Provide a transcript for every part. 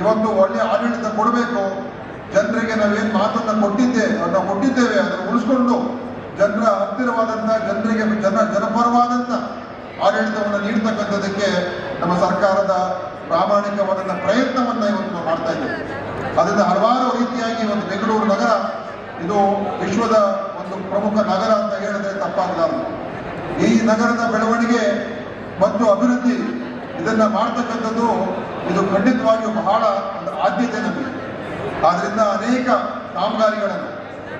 ಇವತ್ತು ಒಳ್ಳೆಯ ಆಡಳಿತ ಕೊಡಬೇಕು. ಜನರಿಗೆ ನಾವೇನು ಮಾತನ್ನು ಕೊಟ್ಟಿದ್ದೆ ನಾವು ಕೊಟ್ಟಿದ್ದೇವೆ, ಅದನ್ನು ಉಳಿಸ್ಕೊಂಡು ಜನರ ಹತ್ತಿರವಾದಂಥ ಜನರಿಗೆ, ಜನ ಜನಪರವಾದಂಥ ಆಡಳಿತವನ್ನು ನೀಡ್ತಕ್ಕಂಥದಕ್ಕೆ ನಮ್ಮ ಸರ್ಕಾರದ ಪ್ರಾಮಾಣಿಕವಾದಂಥ ಪ್ರಯತ್ನವನ್ನು ಇವತ್ತು ಮಾಡ್ತಾ ಇದ್ದೇವೆ. ಅದರಿಂದ ಹಲವಾರು ರೀತಿಯಾಗಿ ಒಂದು ಬೆಂಗಳೂರು ನಗರ, ಇದು ವಿಶ್ವದ ಒಂದು ಪ್ರಮುಖ ನಗರ ಅಂತ ಹೇಳಿದ್ರೆ ತಪ್ಪಾಗಲಾರದು ಈ ನಗರದ ಬೆಳವಣಿಗೆ ಮತ್ತು ಅಭಿವೃದ್ಧಿ ಇದನ್ನು ಮಾಡ್ತಕ್ಕಂಥದ್ದು ಇದು ಖಂಡಿತವಾಗಿಯೂ ಬಹಳ ಒಂದು ಆದ್ಯತೆ ನಮಗೆ. ಆದ್ರಿಂದ ಅನೇಕ ಕಾಮಗಾರಿಗಳನ್ನು,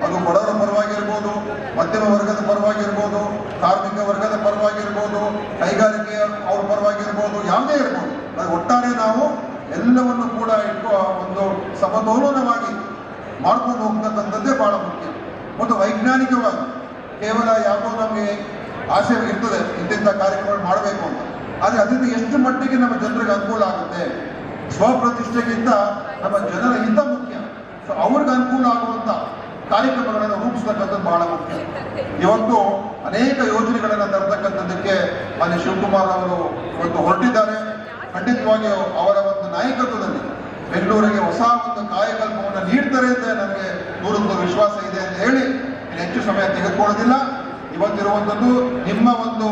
ಅದು ಬಡವರ ಪರವಾಗಿರ್ಬೋದು, ಮಧ್ಯಮ ವರ್ಗದ ಪರವಾಗಿರ್ಬೋದು, ಕಾರ್ಮಿಕ ವರ್ಗದ ಪರವಾಗಿರ್ಬೋದು, ಕೈಗಾರಿಕೆಯ ಅವ್ರ ಪರವಾಗಿರ್ಬೋದು, ಯಾವುದೇ ಇರ್ಬೋದು ಅದು ಒಟ್ಟಾರೆ ನಾವು ಎಲ್ಲವನ್ನು ಕೂಡ ಇಟ್ಟು ಒಂದು ಸಮತೋಲನವಾಗಿ ಮಾಡ್ಕೊಂಡು ಹೋಗ್ತಕ್ಕಂಥದ್ದೇ ಬಹಳ ಮುಖ್ಯ. ಮತ್ತು ವೈಜ್ಞಾನಿಕವಾಗಿ ಕೇವಲ ಯಾವುದೋ ನಮಗೆ ಆಸೆ ಇರ್ತದೆ ಇಂತಿಂಥ ಕಾರ್ಯಕ್ರಮಗಳು ಮಾಡಬೇಕು ಅಂತ. ಆದರೆ ಅದರಿಂದ ಎಷ್ಟು ಮಟ್ಟಿಗೆ ನಮ್ಮ ಜನರಿಗೆ ಅನುಕೂಲ ಆಗುತ್ತೆ? ಸ್ವಪ್ರತಿಷ್ಠೆಗಿಂತ ನಮ್ಮ ಜನರ ಹಿತ ಮುಖ್ಯ. ಸೊ ಅವ್ರಿಗೆ ಅನುಕೂಲ ಆಗುವಂತ ಕಾರ್ಯಕ್ರಮಗಳನ್ನು ರೂಪಿಸ್ತಕ್ಕಂಥದ್ದು ಬಹಳ ಮುಖ್ಯ. ಇವತ್ತು ಅನೇಕ ಯೋಜನೆಗಳನ್ನು ತರತಕ್ಕಂಥದ್ದಕ್ಕೆ ಮಾನ್ಯ ಶಿವಕುಮಾರ್ ಅವರು ಇವತ್ತು ಹೊರಟಿದ್ದಾರೆ. ಖಂಡಿತವಾಗಿ ಅವರ ಒಂದು ನಾಯಕತ್ವದಲ್ಲಿ ಬೆಂಗಳೂರಿಗೆ ಹೊಸ ಒಂದು ಕಾಯಕಲ್ಪವನ್ನು ನೀಡ್ತಾರೆ ಅಂತ ನನಗೆ ನೂರೊಂದು ವಿಶ್ವಾಸ ಇದೆ ಅಂತ ಹೇಳಿ ಹೆಚ್ಚು ಸಮಯ ತೆಗೆದುಕೊಳ್ಳೋದಿಲ್ಲ. ಇವತ್ತಿರುವಂಥದ್ದು ನಿಮ್ಮ ಒಂದು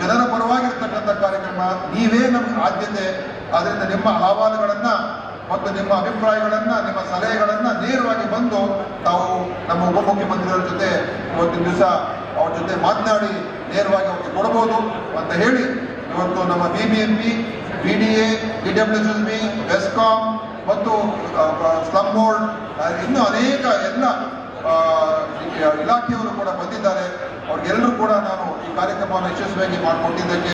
ಜನರ ಪರವಾಗಿರ್ತಕ್ಕಂಥ ಕಾರ್ಯಕ್ರಮ, ನೀವೇ ನಮ್ಗೆ ಆದ್ಯತೆ. ಅದರಿಂದ ನಿಮ್ಮ ಅಹವಾಲುಗಳನ್ನ ಮತ್ತು ನಿಮ್ಮ ಅಭಿಪ್ರಾಯಗಳನ್ನು, ನಿಮ್ಮ ಸಲಹೆಗಳನ್ನು ನೇರವಾಗಿ ಬಂದು ತಾವು ನಮ್ಮ ಉಪಮುಖ್ಯಮಂತ್ರಿಗಳ ಜೊತೆ ಇವತ್ತಿನ ದಿವಸ ಅವ್ರ ಜೊತೆ ಮಾತನಾಡಿ ನೇರವಾಗಿ ಅವ್ರಿಗೆ ಕೊಡಬಹುದು ಅಂತ ಹೇಳಿ ಇವತ್ತು ನಮ್ಮ B B M P B D A D W S B BESCOM ಮತ್ತು ಸ್ಲಮ್ ಬೋರ್ಡ್ ಇನ್ನೂ ಅನೇಕ ಎಲ್ಲ ಇಲಾಖೆಯವರು ಕೂಡ ಬಂದಿದ್ದಾರೆ. ಅವ್ರಿಗೆಲ್ಲರೂ ಕೂಡ ನಾನು ಈ ಕಾರ್ಯಕ್ರಮವನ್ನು ಯಶಸ್ವಿಯಾಗಿ ಮಾಡಿಕೊಟ್ಟಿದ್ದಕ್ಕೆ